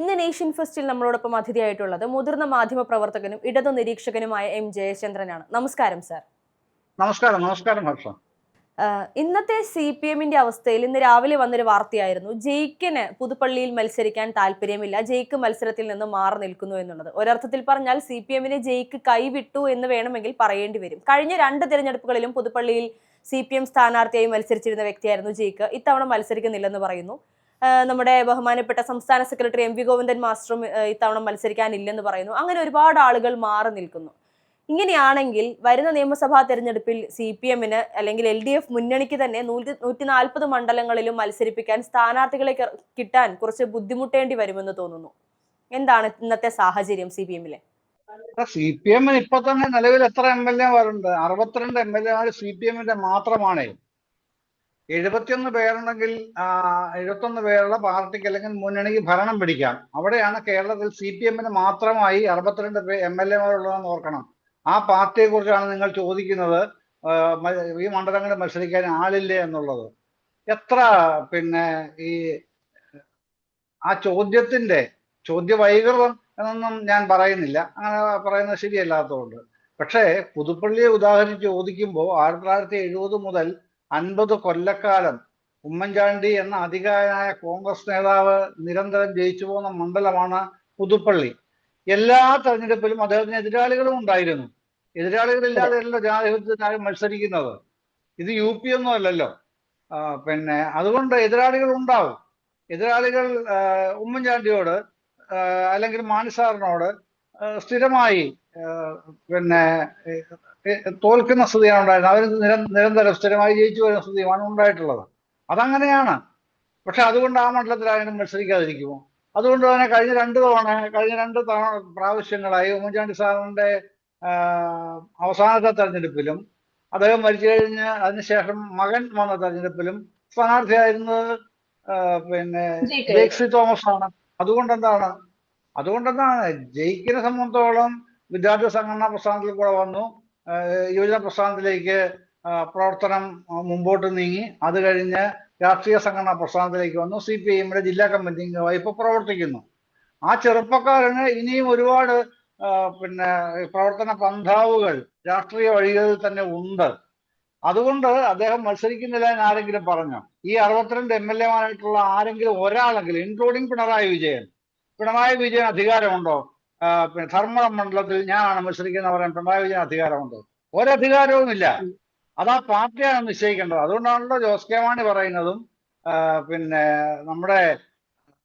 ഇന്ന് നേഷ്യൻ ഫെസ്റ്റിൽ നമ്മളോടൊപ്പം അതിഥിയായിട്ടുള്ളത് മുതിർന്ന മാധ്യമ പ്രവർത്തകനും ഇടതു നിരീക്ഷകനുമായ എം ജയചന്ദ്രനാണ്. നമസ്കാരം സാർ. നമസ്കാരം നമസ്കാരം ഹർഷ. ഇന്നത്തെ സി പി എമ്മിന്റെ അവസ്ഥയിൽ ഇന്ന് രാവിലെ വന്നൊരു വാർത്തയായിരുന്നു. ജയിക്കിന് പുതുപ്പള്ളിയിൽ മത്സരിക്കാൻ താല്പര്യമില്ല ജെയ്ക്ക് മത്സരത്തിൽ നിന്ന് മാറി നിൽക്കുന്നു എന്നുള്ളത്. ഒരർത്ഥത്തിൽ പറഞ്ഞാൽ സി പി എമ്മിനെ ജെയ്ക്ക് കൈവിട്ടു എന്ന് വേണമെങ്കിൽ പറയേണ്ടി വരും. കഴിഞ്ഞ രണ്ട് തിരഞ്ഞെടുപ്പുകളിലും പുതുപ്പള്ളിയിൽ സി പി എം സ്ഥാനാർത്ഥിയായി മത്സരിച്ചിരുന്ന വ്യക്തിയായിരുന്നു ജെയ്ക്ക്. ഇത്തവണ മത്സരിക്കുന്നില്ലെന്ന് പറയുന്നു. നമ്മുടെ ബഹുമാനപ്പെട്ട സംസ്ഥാന സെക്രട്ടറി എം വി ഗോവിന്ദൻ മാസ്റ്ററും ഇത്തവണ മത്സരിക്കാനില്ലെന്ന് പറയുന്നു. അങ്ങനെ ഒരുപാട് ആളുകൾ മാറി നിൽക്കുന്നു. ഇങ്ങനെയാണെങ്കിൽ വരുന്ന നിയമസഭാ തെരഞ്ഞെടുപ്പിൽ സി പി എമ്മിന് അല്ലെങ്കിൽ എൽ ഡി എഫ് മുന്നണിക്ക് തന്നെ നൂറ്റി നൂറ്റി നാൽപ്പത് മണ്ഡലങ്ങളിലും മത്സരിപ്പിക്കാൻ സ്ഥാനാർത്ഥികളെ കിട്ടാൻ കുറച്ച് ബുദ്ധിമുട്ടേണ്ടി വരുമെന്ന് തോന്നുന്നു. എന്താണ് ഇന്നത്തെ സാഹചര്യം സി പി എമ്മിലെ? സി പി എമ്മിന് ഇപ്പൊ തന്നെ നിലവിൽ എത്ര എം എൽ എമാരുണ്ട് അറുപത്തിരണ്ട് എം എൽ എമാർ സി പി എമ്മിന്റെ മാത്രമാണ്. എഴുപത്തിയൊന്ന് പേരുണ്ടെങ്കിൽ എഴുപത്തൊന്ന് പേരുള്ള പാർട്ടിക്ക് അല്ലെങ്കിൽ മുന്നണിക്ക് ഭരണം പിടിക്കാം. അവിടെയാണ് കേരളത്തിൽ സി പി എമ്മിന് മാത്രമായി അറുപത്തിരണ്ട് എം എൽ എമാരുള്ളതെന്ന് ഓർക്കണം. ആ പാർട്ടിയെ കുറിച്ചാണ് നിങ്ങൾ ചോദിക്കുന്നത്. ഈ മണ്ഡലങ്ങളിൽ മത്സരിക്കാൻ ആളില്ലേ എന്നുള്ളത്. എത്ര പിന്നെ ഈ ആ ചോദ്യത്തിന്റെ ചോദ്യ വൈകൃതം എന്നൊന്നും ഞാൻ പറയുന്നില്ല. അങ്ങനെ പറയുന്നത് ശരിയല്ലാത്തതുകൊണ്ട്. പക്ഷേ പുതുപ്പള്ളിയെ ഉദാഹരിച്ച് ചോദിക്കുമ്പോൾ ആയിരത്തി തൊള്ളായിരത്തി എഴുപത് മുതൽ അൻപത് കൊല്ലക്കാലം ഉമ്മൻചാണ്ടി എന്ന അധികാരനായ കോൺഗ്രസ് നേതാവ് നിരന്തരം ജയിച്ചു പോകുന്ന മണ്ഡലമാണ് പുതുപ്പള്ളി. എല്ലാ തെരഞ്ഞെടുപ്പിലും അദ്ദേഹത്തിന് എതിരാളികളും ഉണ്ടായിരുന്നു. എതിരാളികളില്ലാതെയല്ലോ ജനാധിപത്യത്തിനായി മത്സരിക്കുന്നത്. ഇത് യു പി ഒന്നും അല്ലല്ലോ. പിന്നെ അതുകൊണ്ട് എതിരാളികൾ ഉണ്ടാവും. എതിരാളികൾ ഉമ്മൻചാണ്ടിയോട് അല്ലെങ്കിൽ മാണിസാറിനോട് സ്ഥിരമായി പിന്നെ തോൽക്കുന്ന സ്ഥിതിയാണ് ഉണ്ടായിരുന്നത്. അവർ നിരന്തരം സ്ഥിരമായി ജയിച്ചു വരുന്ന സ്ഥിതിയാണ് ഉണ്ടായിട്ടുള്ളത്. അതങ്ങനെയാണ്. പക്ഷെ അതുകൊണ്ട് ആ മണ്ഡലത്തിൽ ആരെങ്കിലും മത്സരിക്കാതിരിക്കുമോ? അതുകൊണ്ട് തന്നെ കഴിഞ്ഞ രണ്ട് തവണ കഴിഞ്ഞ രണ്ട് തവണ പ്രാവശ്യങ്ങളായി ഉമ്മൻചാണ്ടി സാറിന്റെ അവസാനത്തെ തെരഞ്ഞെടുപ്പിലും അദ്ദേഹം മരിച്ചു കഴിഞ്ഞ് അതിനുശേഷം മകൻ വന്ന തെരഞ്ഞെടുപ്പിലും സ്ഥാനാർത്ഥിയായിരുന്നത് പിന്നെ ജേക്സി തോമസ് ആണ് അതുകൊണ്ട് എന്താണ് അതുകൊണ്ട് ജയിക്കുന്ന ജയിക്കിനെ സംബന്ധിച്ചോളം വിദ്യാർത്ഥി സംഘടനാ പ്രസ്ഥാനത്തിൽ കൂടെ വന്നു. യുവജന പ്രസ്ഥാനത്തിലേക്ക് പ്രവർത്തനം മുമ്പോട്ട് നീങ്ങി. അത് കഴിഞ്ഞ് രാഷ്ട്രീയ സംഘടനാ പ്രസ്ഥാനത്തിലേക്ക് വന്നു. സി പി ഐമ്മിന്റെ ജില്ലാ കമ്മിറ്റി ഇപ്പൊ പ്രവർത്തിക്കുന്നു. ആ ചെറുപ്പക്കാരന് ഇനിയും ഒരുപാട് പിന്നെ പ്രവർത്തന പന്ഥാവുകൾ രാഷ്ട്രീയ വഴികളിൽ തന്നെ ഉണ്ട്. അതുകൊണ്ട് അദ്ദേഹം മത്സരിക്കുന്നില്ല എന്ന് ആരെങ്കിലും പറഞ്ഞോ? ഈ അറുപത്തിരണ്ട് എം എൽ എമാരായിട്ടുള്ള ആരെങ്കിലും ഒരാളെങ്കിലും ഇൻക്ലൂഡിങ് പിണറായി വിജയൻ പിണറായി വിജയൻ അധികാരമുണ്ടോ? ധർമ്മടം മണ്ഡലത്തിൽ ഞാനാണ് മത്സരിക്കുന്ന പറയാൻ പിണറായി വിജയൻ അധികാരമുണ്ടോ? ഒരധികാരവുമില്ല അത് അതാ പാർട്ടിയാണ് നിശ്ചയിക്കേണ്ടത്. അതുകൊണ്ടാണല്ലോ ജോസ് കെ മാണി പറയുന്നതും പിന്നെ നമ്മുടെ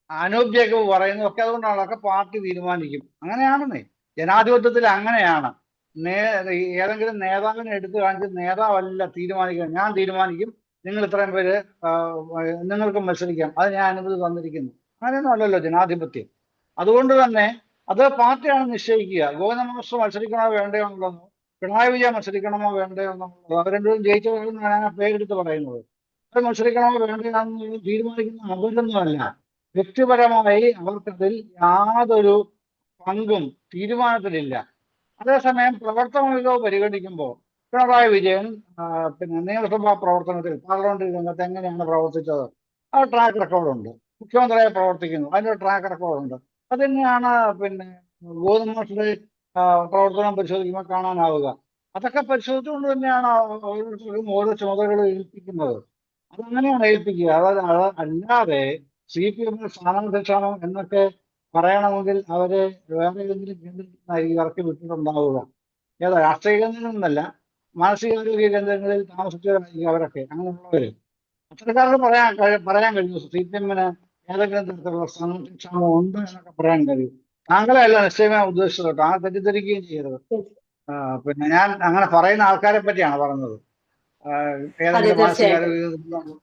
അനൂപ് ജേക്കബ് പറയുന്നതും ഒക്കെ അതുകൊണ്ടാണ് അതൊക്കെ പാർട്ടി തീരുമാനിക്കും. അങ്ങനെയാണെന്നേ. ജനാധിപത്യത്തിൽ അങ്ങനെയാണ്. നേ ഏതെങ്കിലും നേതാവിനെ എടുത്തു കാണിച്ച് നേതാവല്ല തീരുമാനിക്കുക. ഞാൻ തീരുമാനിക്കും. നിങ്ങൾ ഇത്രയും പേര് നിങ്ങൾക്ക് മത്സരിക്കാം. അത് ഞാൻ അനുമതി തന്നിരിക്കുന്നു. അങ്ങനെയൊന്നും അല്ലല്ലോ ജനാധിപത്യം. അതുകൊണ്ട് തന്നെ അത് പാർട്ടിയാണ് നിശ്ചയിക്കുക. ഗോവിന്ദ മാസ്റ്റർ മത്സരിക്കണോ വേണ്ടയോ എന്നുള്ളതോ പിണറായി വിജയൻ മത്സരിക്കണമോ വേണ്ടയോ എന്നുള്ളത് അവർ രണ്ടുപേരും ജയിച്ചവരെന്ന് ഞാൻ പേരെടുത്ത് പറയുന്നത്. അവർ മത്സരിക്കണമോ വേണ്ടയോ എന്ന് തീരുമാനിക്കുന്ന അവരൊന്നുമല്ല വ്യക്തിപരമായി അവർക്കതിൽ യാതൊരു പങ്കും തീരുമാനത്തിലില്ല. അതേസമയം പ്രവർത്തന മികവ് പരിഗണിക്കുമ്പോൾ പിണറായി വിജയൻ പിന്നെ നിയമസഭാ പ്രവർത്തനത്തിൽ പാർലമെന്റ് രംഗത്ത് എങ്ങനെയാണ് പ്രവർത്തിച്ചത്. ആ ട്രാക്ക് റെക്കോർഡുണ്ട് മുഖ്യമന്ത്രിയായി പ്രവർത്തിക്കുന്നു. അതിന്റെ ട്രാക്ക് റെക്കോർഡുണ്ട് അത് തന്നെയാണ് പിന്നെ ഗോതമ്പ് പ്രവർത്തനം പരിശോധിക്കുമ്പോൾ കാണാനാവുക? അതൊക്കെ പരിശോധിച്ചുകൊണ്ട് തന്നെയാണ് ഓരോരുത്തർക്കും ഓരോ ചുമതലകൾ ഏൽപ്പിക്കുന്നത്. അതങ്ങനെയാണ് ഏൽപ്പിക്കുക? അതായത് അല്ലാതെ സി പി എമ്മിന് സ്ഥാനാധ്യക്ഷണം എന്നൊക്കെ പറയണമെങ്കിൽ അവരെ വേറെ ഏതെങ്കിലും കേന്ദ്രത്തിനായിരിക്കും ഇറക്കി വിട്ടിട്ടുണ്ടാവുക. ഏതാ രാഷ്ട്രീയ കേന്ദ്രങ്ങളിൽ നിന്നല്ല മാനസികാരോഗ്യ കേന്ദ്രങ്ങളിൽ താമസിച്ചവരായിരിക്കും അവരൊക്കെ അങ്ങനെയുള്ളവര്. അത്തരക്കാർക്ക് പറയാൻ പറയാൻ കഴിയും സി പി എമ്മിന് ഏതെങ്കിലും തരത്തിലുള്ള ക്ഷാമം ഉണ്ട് എന്നൊക്കെ പറയാൻ കഴിയും. താങ്കളെ അല്ല നിശ്ചയമായി ഉദ്ദേശിച്ചത്. കേട്ടോ ആ തെറ്റിദ്ധരിക്കുകയും ചെയ്യരുത്. പിന്നെ ഞാൻ അങ്ങനെ പറയുന്ന ആൾക്കാരെ പറ്റിയാണ് പറഞ്ഞത്. ഏതെങ്കിലും. മാനസികാരോഗ്യ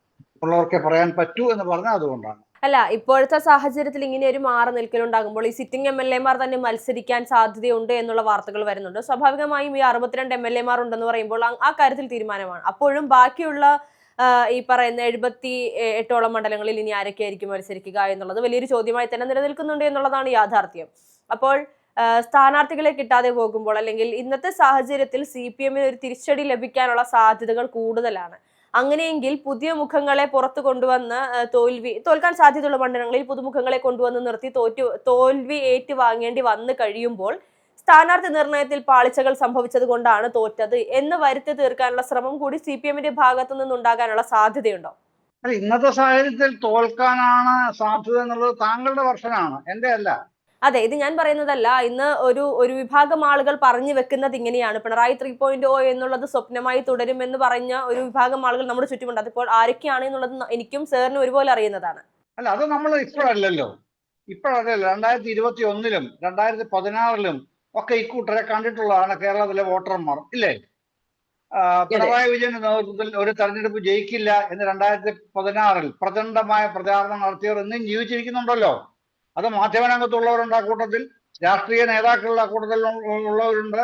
ഉള്ളവർക്കെ പറയാൻ പറ്റൂ എന്ന് പറഞ്ഞാൽ അതുകൊണ്ടാണ്. അല്ല ഇപ്പോഴത്തെ സാഹചര്യത്തിൽ ഇങ്ങനെ ഒരു മാറി നിൽക്കലുണ്ടാകുമ്പോൾ ഈ സിറ്റിംഗ് എം എൽ എമാർ തന്നെ മത്സരിക്കാൻ സാധ്യതയുണ്ട് എന്നുള്ള വാർത്തകൾ വരുന്നുണ്ട്. സ്വാഭാവികമായും ഈ അറുപത്തിരണ്ട് എം എൽ എമാർ ഉണ്ടെന്ന് പറയുമ്പോൾ ആ- കാര്യത്തിൽ തീരുമാനമാണ്. അപ്പോഴും ബാക്കിയുള്ള ഈ പറയുന്ന എഴുപത്തി എട്ടോളം മണ്ഡലങ്ങളിൽ ഇനി ആരൊക്കെ ആയിരിക്കും മത്സരിക്കുക എന്നുള്ളത് വലിയൊരു ചോദ്യമായി തന്നെ നിലനിൽക്കുന്നുണ്ട് എന്നുള്ളതാണ് യാഥാർത്ഥ്യം. അപ്പോൾ സ്ഥാനാർത്ഥികളെ കിട്ടാതെ പോകുമ്പോൾ അല്ലെങ്കിൽ ഇന്നത്തെ സാഹചര്യത്തിൽ സി പി എമ്മിന് ഒരു തിരിച്ചടി ലഭിക്കാനുള്ള സാധ്യതകൾ കൂടുതലാണ്. അങ്ങനെയെങ്കിൽ പുതിയ മുഖങ്ങളെ പുറത്തു കൊണ്ടുവന്ന് തോൽവി തോൽക്കാൻ സാധ്യതയുള്ള മണ്ഡലങ്ങളിൽ പുതുമുഖങ്ങളെ കൊണ്ടുവന്ന് നിർത്തി തോറ്റു തോൽവി ഏറ്റുവാങ്ങേണ്ടി വന്നു കഴിയുമ്പോൾ സ്ഥാനാർത്ഥി നിർണയത്തിൽ പാളിച്ചകൾ സംഭവിച്ചത് കൊണ്ടാണ് തോറ്റത് എന്ന് വരുത്തി തീർക്കാനുള്ള ശ്രമം കൂടി സി പി എമ്മിന്റെ ഭാഗത്തു നിന്നുണ്ടാകാനുള്ള സാധ്യതയുണ്ടോ? അല്ല, ഇന്നത്തെ സാഹചര്യത്തിൽ തോൽക്കാനാണ് സാധ്യത എന്നുള്ളത് താങ്കളുടെ വർഷനാണ് എന്റെ അല്ല. അതെ ഇത് ഞാൻ പറയുന്നതല്ല. ഇന്ന് ഒരു ഒരു വിഭാഗം ആളുകൾ പറഞ്ഞു വെക്കുന്നത് ഇങ്ങനെയാണ്. പിണറായി ത്രീ പോയിന്റ് ഓ എന്നുള്ളത് സ്വപ്നമായി തുടരും എന്ന് പറഞ്ഞ ഒരു വിഭാഗം ആളുകൾ നമ്മുടെ ചുറ്റുമുണ്ട്. അതിപ്പോൾ ആരൊക്കെയാണ് എന്നുള്ളത് എനിക്കും സാറിന് ഒരുപോലെ അറിയുന്നതാണ്. അല്ല അത് നമ്മൾ ഇപ്പോഴല്ലല്ലോ. ഇപ്പോഴല്ലല്ലോ രണ്ടായിരത്തി ഇരുപത്തി ഒന്നിലും രണ്ടായിരത്തി പതിനാറിലും ഒക്കെ ഇക്കൂട്ടരെ കണ്ടിട്ടുള്ളതാണ് കേരളത്തിലെ വോട്ടർമാർ ഇല്ലേ? പിണറായി വിജയന്റെ നേതൃത്വത്തിൽ ഒരു തെരഞ്ഞെടുപ്പ് ജയിക്കില്ല എന്ന് രണ്ടായിരത്തി പതിനാറിൽ പ്രചണ്ഡമായ പ്രചാരണം നടത്തിയവർ ഇന്നും ജീവിച്ചിരിക്കുന്നുണ്ടല്ലോ. അത് മാധ്യമരംഗത്തുള്ളവരുണ്ട് ആ കൂട്ടത്തിൽ രാഷ്ട്രീയ നേതാക്കളുടെ ആ കൂട്ടത്തിൽ ഉള്ളവരുണ്ട്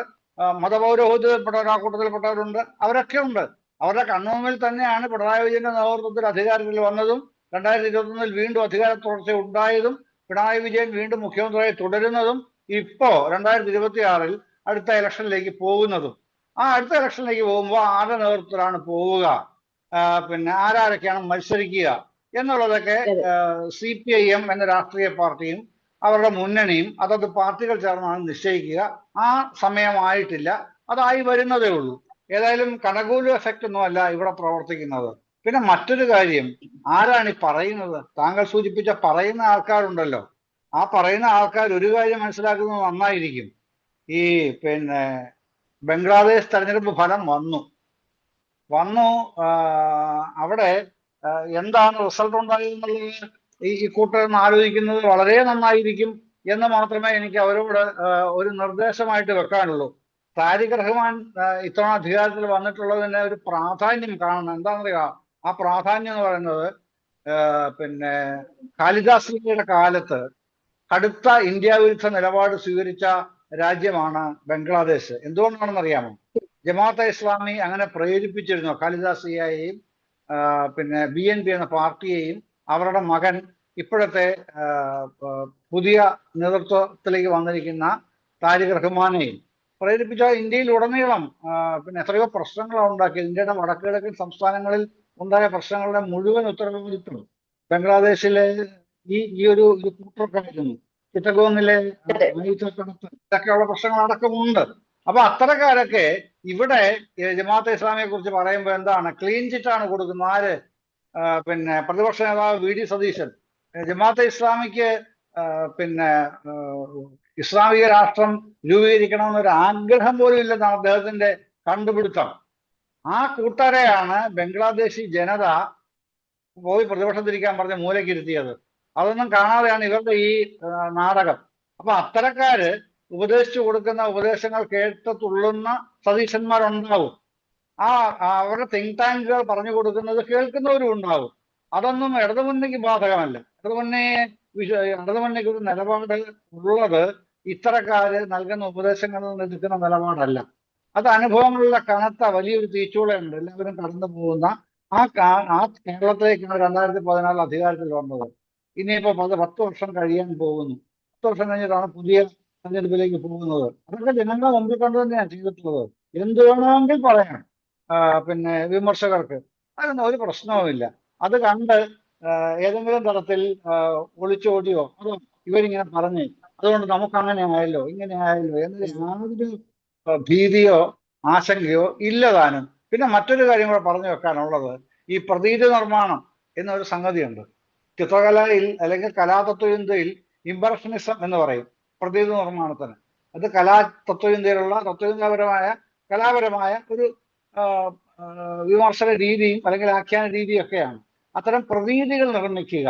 മതപൗരോഹിതപ്പെട്ടവർ ആ കൂട്ടത്തിൽപ്പെട്ടവരുണ്ട് അവരൊക്കെ ഉണ്ട്. അവരുടെ കൺമുമ്പിൽ തന്നെയാണ് പിണറായി വിജയന്റെ നേതൃത്വത്തിൽ അധികാരത്തിൽ വന്നതും രണ്ടായിരത്തി ഇരുപത്തൊന്നിൽ വീണ്ടും അധികാര തുടർച്ച ഉണ്ടായതും പിണറായി വിജയൻ വീണ്ടും മുഖ്യമന്ത്രിയായി തുടരുന്നതും ഇപ്പോ രണ്ടായിരത്തി ഇരുപത്തി ആറിൽ അടുത്ത ഇലക്ഷനിലേക്ക് പോകുന്നതും ആ അടുത്ത ഇലക്ഷനിലേക്ക് പോകുമ്പോൾ ആരുടെ നേതൃത്വത്തിലാണ് പോവുക പിന്നെ ആരാരൊക്കെയാണ് മത്സരിക്കുക എന്നുള്ളതൊക്കെ സി പി ഐ എം എന്ന രാഷ്ട്രീയ പാർട്ടിയും അവരുടെ മുന്നണിയും അതത് പാർട്ടികൾ ചേർന്നാണ് നിശ്ചയിക്കുക. ആ സമയമായിട്ടില്ല. അതായി വരുന്നതേ ഉള്ളൂ. ഏതായാലും കടകൂല എഫക്റ്റ് ഒന്നുമല്ല ഇവിടെ പ്രവർത്തിക്കുന്നത്. പിന്നെ മറ്റൊരു കാര്യം ആരാണ് ഈ പറയുന്നത്? താങ്കൾ സൂചിപ്പിച്ച പറയുന്ന ആൾക്കാരുണ്ടല്ലോ. ആ പറയുന്ന ആൾക്കാർ ഒരു കാര്യം മനസ്സിലാക്കുന്നത് നന്നായിരിക്കും. ഈ പിന്നെ ബംഗ്ലാദേശ് തെരഞ്ഞെടുപ്പ് ഫലം വന്നു. വന്നു അവിടെ എന്താണ് റിസൾട്ട് ഉണ്ടായതെന്നുള്ളത് ഈ കൂട്ടരെന്ന് ആലോചിക്കുന്നത് വളരെ നന്നായിരിക്കും എന്ന് മാത്രമേ എനിക്ക് അവരോട് ഒരു നിർദ്ദേശമായിട്ട് വെക്കാനുള്ളൂ. താരിഖ് റഹ്മാൻ ഇത്തവണ അധികാരത്തിൽ വന്നിട്ടുള്ളതിന് ഒരു പ്രാധാന്യം കാണണം. എന്താണെന്നറിയാം ആ പ്രാധാന്യം എന്ന് പറയുന്നത് പിന്നെ കാളിദാസിന്റെ കാലത്ത് കടുത്ത ഇന്ത്യ വിരുദ്ധ നിലപാട് സ്വീകരിച്ച രാജ്യമാണ് ബംഗ്ലാദേശ്. എന്തുകൊണ്ടാണെന്ന് അറിയാമോ ജമാഅത്തെ ഇസ്ലാമി അങ്ങനെ പ്രേരിപ്പിച്ചിരുന്നു. കാളിദാസിയെയും പിന്നെ ബി എൻ പി എന്ന പാർട്ടിയെയും അവരുടെ മകൻ ഇപ്പോഴത്തെ പുതിയ നേതൃത്വത്തിലേക്ക് വന്നിരിക്കുന്ന താരിഖ് റഹ്മാനെയും പ്രേരിപ്പിച്ച ഇന്ത്യയിൽ ഉടനീളം പിന്നെ എത്രയോ പ്രശ്നങ്ങളാണ് ഉണ്ടാക്കിയത്. ഇന്ത്യയുടെ വടക്കു കിഴക്കൻ സംസ്ഥാനങ്ങളിൽ ഉണ്ടായ പ്രശ്നങ്ങളുടെ മുഴുവൻ ഉത്തരവാദിത്വം ബംഗ്ലാദേശിലെ ഈ ഈ ഒരു ഒരു കൂട്ടർക്കായിരുന്നു ചിറ്റഗോങ്ങിലെ ഇതൊക്കെയുള്ള പ്രശ്നങ്ങൾ അടക്കമുണ്ട്. അപ്പൊ അത്തരക്കാരൊക്കെ ഇവിടെ ജമാഅത്തെ ഇസ്ലാമിയെ കുറിച്ച് പറയുമ്പോൾ എന്താണ്? ക്ലീൻ ചിറ്റാണ് കൊടുക്കുന്നത്. ആര്? പിന്നെ പ്രതിപക്ഷ നേതാവ് വി ഡി സതീശൻ. ജമാഅത്തെ ഇസ്ലാമിക്ക് പിന്നെ ഇസ്ലാമിക രാഷ്ട്രം രൂപീകരിക്കണമെന്നൊരു ആഗ്രഹം പോലും ഇല്ലെന്നാണ് അദ്ദേഹത്തിന്റെ കണ്ടുപിടുത്തം. ആ കൂട്ടരെയാണ് ബംഗ്ലാദേശി ജനത പോയി പ്രതിപക്ഷത്തിരിക്കാൻ പറഞ്ഞ മൂലക്കിരുത്തിയത് അതൊന്നും കാണാതെയാണ് ഇവരുടെ ഈ നാടകം. അപ്പൊ അത്തരക്കാര് ഉപദേശിച്ചു കൊടുക്കുന്ന ഉപദേശങ്ങൾ കേട്ട് തുള്ളുന്ന സതീശന്മാരുണ്ടാവും. ആ അവരുടെ തിങ്ക് ടാങ്കുകൾ പറഞ്ഞു കൊടുക്കുന്നത് കേൾക്കുന്നവരും ഉണ്ടാവും. അതൊന്നും ഇടതുമുന്നണിക്ക് ബാധകമല്ല. ഇടതുമുന്നണി വിശ ഇടതുമുന്നണിക്ക് ഒരു നിലപാട് ഉള്ളത് ഇത്തരക്കാര് നൽകുന്ന ഉപദേശങ്ങളിൽ നിന്ന് എടുക്കുന്ന നിലപാടല്ല. അത് അനുഭവങ്ങളുടെ കനത്ത വലിയൊരു തീച്ചൂളയുണ്ട്. എല്ലാവരും കടന്നു പോകുന്ന ആ കേരളത്തിലേക്കാണ് രണ്ടായിരത്തി പതിനാലിൽ അധികാരത്തിൽ വന്നത്. ഇനിയിപ്പോ പത്ത് പത്ത് വർഷം കഴിയാൻ പോകുന്നു. പത്ത് വർഷം കഴിഞ്ഞിട്ടാണ് പുതിയ തെരഞ്ഞെടുപ്പിലേക്ക് പോകുന്നത്. അതൊക്കെ ജനങ്ങൾ മുമ്പിൽ കണ്ടു തന്നെയാണ് ചെയ്തിട്ടുള്ളത്. എന്ത് വേണമെങ്കിൽ പറയാം. പിന്നെ വിമർശകർക്ക്. അതൊന്നും ഒരു പ്രശ്നവുമില്ല. അത് കണ്ട് ഏതെങ്കിലും തരത്തിൽ ഒളിച്ചോടിയോ അതോ ഇവരിങ്ങനെ പറഞ്ഞ് അതുകൊണ്ട് നമുക്ക് അങ്ങനെ ആയല്ലോ ഇങ്ങനെ ആയല്ലോ എന്ന യാതൊരു ഭീതിയോ ആശങ്കയോ ഇല്ലതാനും പിന്നെ മറ്റൊരു കാര്യം കൂടെ പറഞ്ഞു വെക്കാനുള്ളത് ഈ പ്രതീതി നിർമ്മാണം എന്നൊരു സംഗതിയുണ്ട്. ചിത്രകലയിൽ അല്ലെങ്കിൽ കലാതത്വചിന്തയിൽ ഇംപ്രഷനിസം എന്ന് പറയും. പ്രതീതി നിർമ്മാണത്തിന്. അത് കലാ തത്വചിന്തയിലുള്ള തത്വചിന്താപരമായ കലാപരമായ ഒരു വിമർശന രീതിയും അല്ലെങ്കിൽ ആഖ്യാന രീതിയും ഒക്കെയാണ് അത്തരം പ്രതീതികൾ നിർമ്മിക്കുക.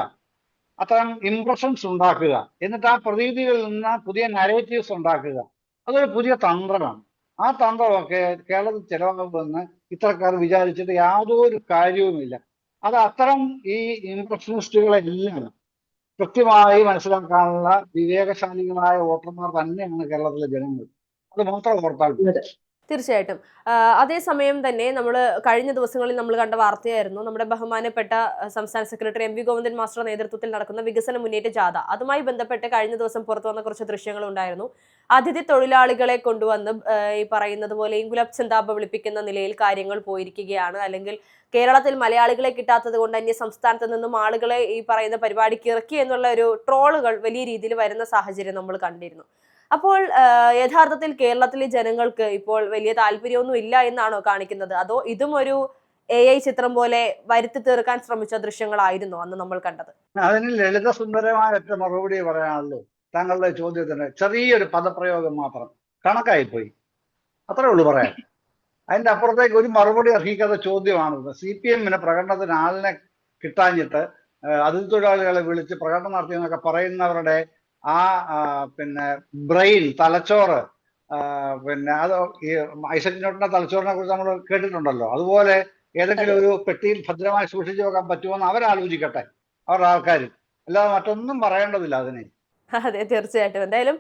അത്തരം ഇംപ്രഷൻസ് ഉണ്ടാക്കുക. എന്നിട്ട് ആ പ്രതീതികളിൽ നിന്ന് പുതിയ നരേറ്റീവ്സ് ഉണ്ടാക്കുക. അതൊരു പുതിയ തന്ത്രമാണ്. ആ തന്ത്രമൊക്കെ കേരളത്തിൽ ചിലവാകുമെന്ന് ഇത്തരക്കാർ വിചാരിച്ചിട്ട് യാതൊരു കാര്യവുമില്ല. അത് അത്തരം ഈ ഇംപ്രഷനിസ്റ്റുകളെല്ലാം കൃത്യമായി മനസ്സിലാക്കാനുള്ള വിവേകശാലികളായ വോട്ടർമാർ തന്നെയാണ് കേരളത്തിലെ ജനങ്ങൾ. അത് മാത്രം ഓർത്താൽ തീർച്ചയായിട്ടും. അതേസമയം തന്നെ നമ്മൾ കഴിഞ്ഞ ദിവസങ്ങളിൽ നമ്മൾ കണ്ട വാർത്തയായിരുന്നു നമ്മുടെ ബഹുമാനപ്പെട്ട സംസ്ഥാന secretary M V Govindan master നേതൃത്വത്തിൽ നടക്കുന്ന വികസന മുന്നേറ്റ ജാഥ. അതുമായി ബന്ധപ്പെട്ട് കഴിഞ്ഞ ദിവസം പുറത്തു വന്ന കുറച്ച് ദൃശ്യങ്ങൾ ഉണ്ടായിരുന്നു. അതിഥി തൊഴിലാളികളെ കൊണ്ടുവന്ന് ഈ പറയുന്നത് പോലെ ഇൻകുലബ് ചന്താപ വിളിപ്പിക്കുന്ന നിലയിൽ കാര്യങ്ങൾ പോയിരിക്കുകയാണ്. അല്ലെങ്കിൽ കേരളത്തിൽ മലയാളികളെ കിട്ടാത്തത് കൊണ്ട് അന്യ സംസ്ഥാനത്ത് നിന്നും ആളുകളെ ഈ പറയുന്ന പരിപാടിക്ക് ഇറക്കി എന്നുള്ള ഒരു ട്രോളുകൾ വലിയ രീതിയിൽ വരുന്ന സാഹചര്യം നമ്മൾ കണ്ടിരുന്നു. അപ്പോൾ യഥാർത്ഥത്തിൽ കേരളത്തിലെ ജനങ്ങൾക്ക് ഇപ്പോൾ വലിയ താല്പര്യമൊന്നും ഇല്ല എന്നാണോ കാണിക്കുന്നത്? അതോ ഇതും ഒരു എ ഐ ചിത്രം പോലെ വരുത്തി തീർക്കാൻ ശ്രമിച്ച ദൃശ്യങ്ങളായിരുന്നു അന്ന് നമ്മൾ കണ്ടത്? അതിന് ലളിത സുന്ദരമായ ഒറ്റ മറുപടി പറയാനുള്ളൂ. താങ്കളുടെ ചോദ്യത്തിന് ചെറിയൊരു പദപ്രയോഗം മാത്രം. കണക്കായി പോയി അത്രേ ഉള്ളൂ പറയാൻ. അതിന്റെ അപ്പുറത്തേക്ക് ഒരു മറുപടി അർഹിക്കാത്ത ചോദ്യമാണിത്. സി പി എമ്മിന് പ്രകടനത്തിന് ആളിനെ കിട്ടാഞ്ഞിട്ട് അതിഥി തൊഴിലാളികളെ വിളിച്ച് പ്രകടനം നടത്തി എന്നൊക്കെ പറയുന്നവരുടെ ആ ആ, പിന്നെ ബ്രെയിൻ തലച്ചോറ് പിന്നെ അത് ഈ ഐസക് ന്യൂട്ടന്റെ തലച്ചോറിനെ കുറിച്ച് നമ്മൾ കേട്ടിട്ടുണ്ടല്ലോ. അതുപോലെ ഏതെങ്കിലും ഒരു പെട്ടിയിൽ ഭദ്രമായി സൂക്ഷിച്ചു വെക്കാൻ പറ്റുമോന്ന് അവരാലോചിക്കട്ടെ. അവരുടെ ആൾക്കാർ അല്ലാതെ മറ്റൊന്നും പറയേണ്ടതില്ല അതിനെ. അതെ തീർച്ചയായിട്ടും. എന്തായാലും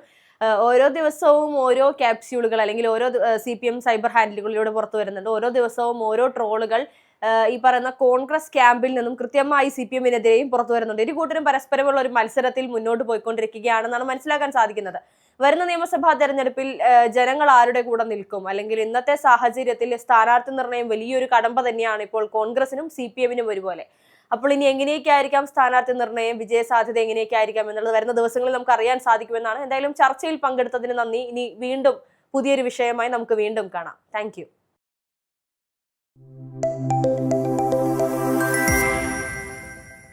ഓരോ ദിവസവും ഓരോ ക്യാപ്സ്യൂളുകൾ അല്ലെങ്കിൽ ഓരോ സി പി എം സൈബർ ഹാൻഡിലുകളിലൂടെ പുറത്തു വരുന്നുണ്ട്. ഓരോ ദിവസവും ഓരോ ട്രോളുകൾ ഈ പറയുന്ന കോൺഗ്രസ് ക്യാമ്പിൽ നിന്നും കൃത്യമായി സി പി എമ്മിനെതിരെയും പുറത്തു വരുന്നുണ്ട്. ഇരു കൂട്ടരും പരസ്പരമുള്ള ഒരു മത്സരത്തിൽ മുന്നോട്ട് പോയിക്കൊണ്ടിരിക്കുകയാണെന്നാണ് മനസ്സിലാക്കാൻ സാധിക്കുന്നത്. വരുന്ന നിയമസഭാ തെരഞ്ഞെടുപ്പിൽ ജനങ്ങൾ ആരുടെ കൂടെ നിൽക്കും? അല്ലെങ്കിൽ ഇന്നത്തെ സാഹചര്യത്തിൽ സ്ഥാനാർത്ഥി നിർണയം വലിയൊരു കടമ്പ തന്നെയാണ് ഇപ്പോൾ കോൺഗ്രസിനും സി പി എമ്മിനും ഒരുപോലെ. അപ്പോൾ ഇനി എങ്ങനെയൊക്കെ ആയിരിക്കാം സ്ഥാനാർത്ഥി നിർണയം വിജയ സാധ്യത എങ്ങനെയൊക്കെ ആയിരിക്കാം എന്നുള്ളത് വരുന്ന ദിവസങ്ങളിൽ നമുക്ക് അറിയാൻ സാധിക്കുമെന്നാണ്. എന്തായാലും ചർച്ചയിൽ പങ്കെടുത്തതിന് നന്ദി. ഇനി വീണ്ടും പുതിയൊരു വിഷയമായി നമുക്ക് വീണ്ടും കാണാം. താങ്ക്